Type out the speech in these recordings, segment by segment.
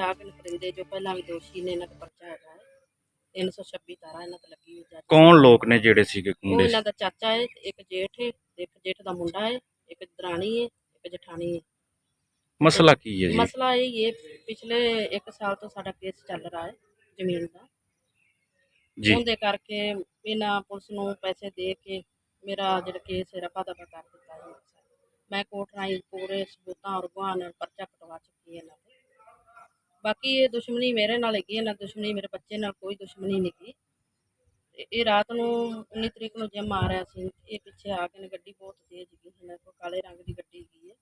ਆਗ ਨਕਰਿੰਦੇ ਜੋ ਪਹਿਲਾਂ ਵੀ ਦੋਸ਼ੀ ਨੇ ਇਹਨਾਂ ਦਾ ਪਰਚਾ ਹੈਗਾ ਹੈ। 326 ਤਾਰਾ ਇਹਨਾਂ ਤੇ ਲੱਗੀ ਹੋਈ ਜੱਜ ਕੌਣ ਲੋਕ ਨੇ ਜਿਹੜੇ ਸੀਗੇ ਉਹ ਮੁੰਡੇ ਇਹਨਾਂ ਦਾ ਚਾਚਾ ਹੈ ਤੇ ਇੱਕ ਜੇਠ ਹੈ ਤੇ ਇੱਕ ਜੇਠ ਦਾ ਮੁੰਡਾ ਹੈ ਇੱਕ ਦਰਾਣੀ ਹੈ ਇੱਕ ਜਠਾਣੀ ਹੈ। ਮਸਲਾ ਕੀ ਹੈ ਜੀ? ਮਸਲਾ ਇਹ ਹੈ ਪਿਛਲੇ 1 ਸਾਲ ਤੋਂ ਸਾਡਾ ਕੇਸ ਚੱਲ ਰਿਹਾ ਹੈ ਜ਼ਮੀਨ ਦਾ। ਜੀ। ਉਹਦੇ ਕਰਕੇ ਇਹਨਾਂ ਪੁਲਿਸ ਨੂੰ ਪੈਸੇ ਦੇ ਕੇ ਮੇਰਾ ਜਿਹੜਾ ਕੇਸ ਹੈ ਰਫਾ ਦਫਾ ਕਰ ਦਿੱਤਾ ਹੈ ਮੈਂ ਕੋਰਟ ਰਾਹੀਂ ਪੂਰੇ ਸਬੂਤਾਂ ਔਰ ਗਵਾਹਾਂ ਨਾਲ ਪਰਚਾ ਕਟਵਾ ਚੁੱਕੀ ਹਾਂ ਇਹਨਾਂ ਤੇ। ਬਾਕੀ ਇਹ ਦੁਸ਼ਮਣੀ ਮੇਰੇ ਨਾਲ ਹੈਗੀ ਹੈ ਨਾ ਦੁਸ਼ਮਣੀ ਮੇਰੇ ਬੱਚੇ ਨਾਲ ਕੋਈ ਦੁਸ਼ਮਣੀ ਨਹੀਂ ਗੀ ਤੇ ਇਹ ਰਾਤ ਨੂੰ 19 ਤਰੀਕ ਨੂੰ ਜਿਮ ਆ ਰਿਹਾ ਸੀ ਇਹ ਪਿੱਛੇ ਆ ਕੇ ਨੇ ਗੱਡੀ ਬਹੁਤ ਤੇਜ਼ ਗਈ ਇਹਨਾਂ ਕੋਲ ਕਾਲੇ ਰੰਗ ਦੀ ਗੱਡੀ ਗਈ ਹੈ।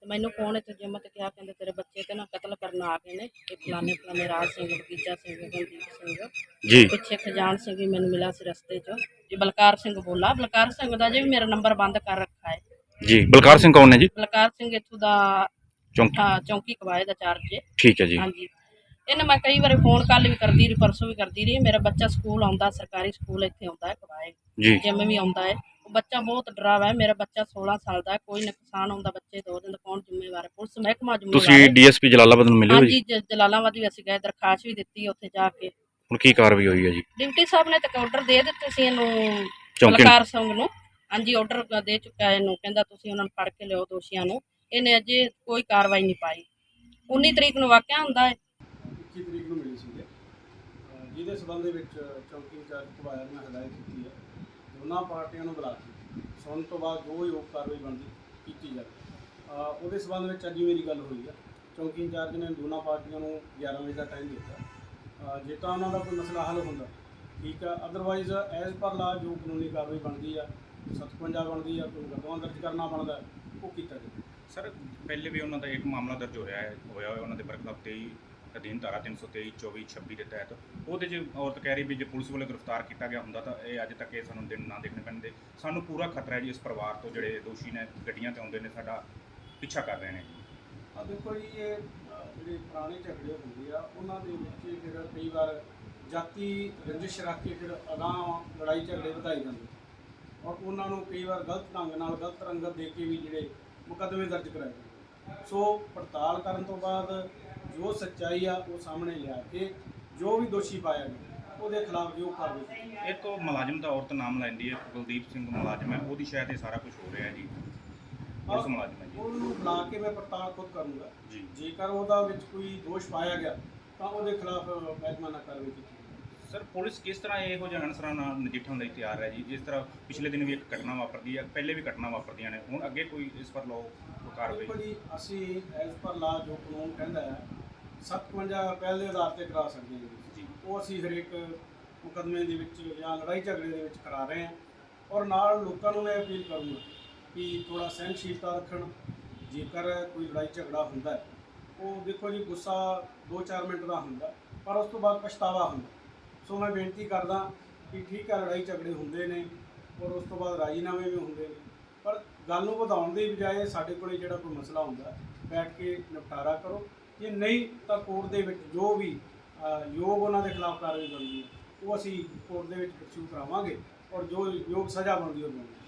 ਤੇ ਮੈਨੂੰ ਫੋਨ ਇੱਥੇ ਜਿਮ ਤੇ ਕਿਹਾ ਕਹਿੰਦੇ ਤੇਰੇ ਬੱਚੇ ਤੇ ਨਾ ਕਤਲ ਕਰਨ ਆ ਗਏ ਨੇ ਤੇ ਫਲਾਣੇ ਫਲਾਣੇ ਰਾਜ ਸਿੰਘ ਬਗੀਚਾ ਸਿੰਘ ਗੰਦੀਪ ਸਿੰਘ। ਜੀ। ਪਿੱਛੇ ਖਜਾਨ ਸਿੰਘ ਵੀ ਮੈਨੂੰ ਮਿਲਿਆ ਸੀ ਰਸਤੇ 'ਚ। ਜੀ ਬਲਕਾਰ ਸਿੰਘ ਬੋਲਾ ਬਲਕਾਰ ਸਿੰਘ ਦਾ ਜੇ ਮੇਰਾ ਨੰਬਰ ਬੰਦ ਕਰ ਰੱਖਾ ਹੈ। ਜੀ ਬਲਕਾਰ ਸਿੰਘ ਕੌਣ ਨੇ ਜੀ? ਬਲਕਾਰ ਸਿੰਘ ਇੱਥੋਂ ਦਾ ਚੌਂਕੀ? ਹਾਂ, ਚੌਂਕੀ ਕਵਾਏ ਦਾ ਚਾਰਜ ਹੈ ਠੀਕ ਹੈ ਜੀ। ਹਾਂਜੀ। ਇਹਨੇ ਮੈਂ ਕਈ ਵਾਰੀ ਫੋਨ ਕੱਲ ਵੀ ਕਰਦੀ ਰਹੀ ਪਰਸੋਂ ਵੀ ਕਰਦੀ ਰਹੀ। ਮੇਰਾ ਬੱਚਾ ਸਕੂਲ ਆਉਂਦਾ ਸਰਕਾਰੀ ਸਕੂਲ ਇੱਥੇ ਆਉਂਦਾ ਹੈ ਕਵਾਏ ਜੀ। ਜਿਮ ਵੀ ਆਉਂਦਾ ਹੈ। ਉਹ ਬੱਚਾ ਬਹੁਤ ਡਰਾਵਾ ਹੈ। ਮੇਰਾ ਬੱਚਾ 16 ਸਾਲ ਦਾ ਹੈ। ਕੋਈ ਨੁਕਸਾਨ ਹੁੰਦਾ ਬੱਚੇ ਦੋ ਦਿਨ ਦਾ ਕੌਣ ਜ਼ਿੰਮੇਵਾਰ ਹੈ? ਪੁਲਿਸ ਮਹਿਕਮਾ ਜ਼ਿੰਮੇਵਾਰ ਤੁਸੀਂ ਹੈ। ਡੀਐਸਪੀ ਜਲਾਲਾਬਾਦ ਨੂੰ ਮਿਲੇ ਹੋ ਜੀ? ਹਾਂਜੀ ਜ- ਜਲਾਲਾਬਾਦ ਵੀ ਅਸੀਂ ਗਏ ਦਰਖਾਸਤ ਵੀ ਦਿੱਤੀ ਉੱਥੇ ਜਾ ਕੇ। ਹੁਣ ਕੀ ਕਾਰਵਾਈ ਹੋਈ ਹੈ ਜੀ? ਡਿਪਟੀ ਸਾਹਿਬ ਨੇ ਤਾਂ ਆਰਡਰ ਦੇ ਦਿੱਤੇ ਸੀ ਇਹਨੂੰ ਚੌਂਕੀ ਨੂੰ? ਬਲਕਾਰ ਸਿੰਘ ਨੂੰ। ਹਾਂਜੀ ਆਰਡਰ ਦੇ ਚੁੱਕਾ ਹੈ ਇਹਨੂੰ। ਕਹਿੰਦਾ ਤੁਸੀਂ ਉਹਨਾਂ ਨੂੰ ਫੜ ਕੇ ਲਿਓ ਦੋਸ਼ੀਆਂ ਨੂੰ। ਇਹਨੇ ਅਜੇ ਕੋਈ ਕਾਰਵਾਈ ਨਹੀਂ ਪਾਈ। 19 ਤਰੀਕ ਨੂੰ ਵਾਕਿਆ ਹੁੰਦਾ ਹੈ। 21 ਤਰੀਕ ਨੂੰ ਮਿਲੀ ਸੀਗੇ। ਅਹ ਜਿਹਦੇ ਸਬੰਧ ਦੇ ਵਿੱਚ ਚੌਂਕੀ ਇੰਚਾਰਜ ਕਬਾਇਰ ਨੇ ਹਦਾਇਤ ਕੀਤੀ ਹੈ। ਦੋਨਾਂ ਪਾਰਟੀਆਂ ਨੂੰ ਬੁਲਾ ਕੇ ਸੁਣਨ ਤੋਂ ਬਾਅਦ ਜੋ ਯੋਗ ਕਾਰਵਾਈ ਬਣਦੀ ਕੀਤੀ ਜਾਵੇ। ਅਹ ਉਹਦੇ ਸਬੰਧ ਵਿੱਚ ਅੱਜ ਹੀ ਮੇਰੀ ਗੱਲ ਹੋਈ ਹੈ। ਚੌਂਕੀ ਇੰਚਾਰਜ ਨੇ ਦੋਨਾਂ ਪਾਰਟੀਆਂ ਨੂੰ 11 ਵਜੇ ਦਾ ਟਾਈਮ ਦਿੱਤਾ। ਅਹ ਜੇ ਤਾਂ ਉਹਨਾਂ ਦਾ ਕੋਈ ਮਸਲਾ ਹੱਲ ਹੁੰਦਾ, ਠੀਕ ਆ। ਅਦਰਵਾਈਜ਼ ਐਜ਼ ਪਰ ਲਾ ਜੋ ਕਾਨੂੰਨੀ ਕਾਰਵਾਈ ਬਣਦੀ ਆ 57 ਬਣਦੀ ਆ, ਕੋਈ ਮੁਕੱਦਮਾ ਦਰਜ ਕਰਨਾ ਬਣਦਾ, ਉਹ ਕੀਤਾ ਜਾਵੇ। ਸਰ, ਪਹਿਲੇ ਵੀ ਉਹਨਾਂ ਦਾ ਇੱਕ ਮਾਮਲਾ ਦਰਜ ਹੋ ਰਿਹਾ ਹੈ, ਹੋਇਆ ਹੋਇਆ ਉਹਨਾਂ ਦੇ ਬਰਖਲਾਫ 23 ਅਧੀਨ ਧਾਰਾ 323 24 26 ਦੇ ਤਹਿਤ। ਉਹਦੇ 'ਚ ਔਰਤ ਕਹਿ ਰਹੀ ਵੀ ਜੇ ਪੁਲਿਸ ਵੱਲੋਂ ਗ੍ਰਿਫਤਾਰ ਕੀਤਾ ਗਿਆ ਹੁੰਦਾ ਤਾਂ ਇਹ ਅੱਜ ਤੱਕ ਇਹ ਸਾਨੂੰ ਦਿਨ ਨਾ ਦੇਖਣੇ ਪੈਂਦੇ ਸਾਨੂੰ ਪੂਰਾ ਖਤਰਾ ਹੈ ਜੀ ਇਸ ਪਰਿਵਾਰ ਤੋਂ, ਜਿਹੜੇ ਦੋਸ਼ੀ ਨੇ ਗੱਡੀਆਂ ਤੇ ਆਉਂਦੇ ਨੇ, ਸਾਡਾ ਪਿੱਛਾ ਕਰ ਰਹੇ ਨੇ ਆ ਦੇਖੋ ਜੀ, ਇਹ ਜਿਹੜੇ ਪੁਰਾਣੇ ਝਗੜੇ ਹੁੰਦੇ ਆ, ਉਹਨਾਂ ਦੇ ਵਿੱਚ ਫਿਰ ਕਈ ਵਾਰ ਜਾਤੀ ਰੰਜਿਸ਼ ਰੱਖ ਕੇ ਫਿਰ ਅਗਾਂਹ ਲੜਾਈ ਝਗੜੇ ਵਧਾਈ ਜਾਂਦੇ ਔਰ ਉਹਨਾਂ ਨੂੰ ਕਈ ਵਾਰ ਗਲਤ ਢੰਗ ਨਾਲ, ਗਲਤ ਰੰਗਤ ਦੇ ਕੇ ਵੀ ਜਿਹੜੇ ਮੁਕੱਦਮੇ ਦਰਜ ਕਰਾਏ ਸੋ ਪੜਤਾਲ ਕਰਨ ਤੋਂ ਬਾਅਦ ਜੋ ਸੱਚਾਈ ਆ ਉਹ ਸਾਹਮਣੇ ਲਿਆ ਕੇ ਜੋ ਵੀ ਦੋਸ਼ੀ ਪਾਇਆ ਗਿਆ ਉਹਦੇ ਖਿਲਾਫ ਜੋ ਕਾਰਵਾਈ ਤੋਂ ਮੁਲਾਜ਼ਮ ਦਾ ਔਰਤ ਨਾਮ ਲੈਂਦੀ ਹੈ ਕੁਲਦੀਪ ਸਿੰਘ ਮੁਲਾਜ਼ਮ ਹੈ। ਉਹਦੀ ਸ਼ਾਇਦ ਇਹ ਸਾਰਾ ਕੁਝ ਹੋ ਰਿਹਾ ਹੈ ਜੀ। ਪੁਲਿਸ ਮੁਲਾਜ਼ਮ ਹੈ ਜੀ। ਉਹਨੂੰ ਬੁਲਾ ਕੇ ਮੈਂ ਪੜਤਾਲ ਖੁਦ ਕਰੂੰਗਾ। ਜੀ। ਜੇਕਰ ਉਹਦਾ ਵਿੱਚ ਕੋਈ ਦੋਸ਼ ਪਾਇਆ ਗਿਆ ਤਾਂ ਉਹਦੇ ਖਿਲਾਫ ਮਹਿਕਮਾ ਕਾਰਵਾਈ ਕੀਤੀ। ਸਰ ਪੁਲਿਸ ਕਿਸ ਤਰ੍ਹਾਂ ਇਹੋ ਜਿਹੇ ਅਨਸਰਾਂ ਨਾਲ ਨਜਿੱਠਣ ਲਈ ਤਿਆਰ ਹੈ ਜੀ? ਜਿਸ ਤਰ੍ਹਾਂ ਪਿਛਲੇ ਦਿਨ ਵੀ ਇੱਕ ਘਟਨਾ ਵਾਪਰਦੀ ਹੈ ਪਹਿਲੇ ਵੀ ਘਟਨਾ ਵਾਪਰਦੀਆਂ ਨੇ। ਹੁਣ ਅੱਗੇ ਕੋਈ ਇਸ ਪਰ ਲੋ ਕਾਰਵਾਈ? ਦੇਖੋ ਜੀ ਅਸੀਂ ਐਜ਼ ਪਰ ਲਾ ਜੋ ਕਾਨੂੰਨ ਕਹਿੰਦਾ ਹੈ 57 ਪਹਿਲ ਦੇ ਆਧਾਰ ਤੇ ਕਰਾ ਸਕਦੇ ਹਾਂ ਜੀ। ਉਹ ਅਸੀਂ ਹਰੇਕ ਮੁਕੱਦਮੇ ਦੇ ਵਿੱਚ ਜਾਂ ਲੜਾਈ ਝਗੜੇ ਦੇ ਵਿੱਚ ਕਰਾ ਰਹੇ ਹਾਂ ਔਰ ਨਾਲ ਲੋਕਾਂ ਨੂੰ ਮੈਂ ਅਪੀਲ ਕਰੂੰਗਾ ਕਿ ਥੋੜਾ ਸਹਿਨਸ਼ੀਲਤਾ ਰੱਖਣ। ਜੇਕਰ ਕੋਈ ਲੜਾਈ ਝਗੜਾ ਹੁੰਦਾ ਹੈ ਉਹ ਦੇਖੋ ਜੀ ਗੁੱਸਾ 2-4 ਮਿੰਟ ਦਾ ਹੁੰਦਾ ਪਰ ਉਸ ਤੋਂ ਬਾਅਦ ਪਛਤਾਵਾ ਹੁੰਦਾ। ਸੋ ਮੈਂ ਬੇਨਤੀ ਕਰਦਾ ਕਿ ਠੀਕ ਆ, ਲੜਾਈ ਝਗੜੇ ਹੁੰਦੇ ਨੇ ਔਰ ਉਸ ਤੋਂ ਬਾਅਦ ਰਾਜੀਨਾਮੇ ਵੀ ਹੁੰਦੇ ਨੇ। ਪਰ ਗੱਲ ਨੂੰ ਵਧਾਉਣ ਦੀ ਬਜਾਏ ਸਾਡੇ ਕੋਲੇ ਜਿਹੜਾ ਕੋਈ ਮਸਲਾ ਹੁੰਦਾ, ਬੈਠ ਕੇ ਨਿਪਟਾਰਾ ਕਰੋ। ਜੇ ਨਹੀਂ, ਤਾਂ ਕੋਰਟ ਦੇ ਵਿੱਚ ਜੋ ਵੀ ਯੋਗ ਉਹਨਾਂ ਦੇ ਖਿਲਾਫ ਕਾਰਵਾਈ ਬਣਦੀ ਹੈ, ਉਹ ਅਸੀਂ ਕੋਰਟ ਦੇ ਵਿੱਚ ਪਰਸੂ ਕਰਾਵਾਂਗੇ ਔਰ ਜੋ ਯੋਗ ਸਜ਼ਾ ਬਣਦੀ ਉਹ ਬਣਦੀ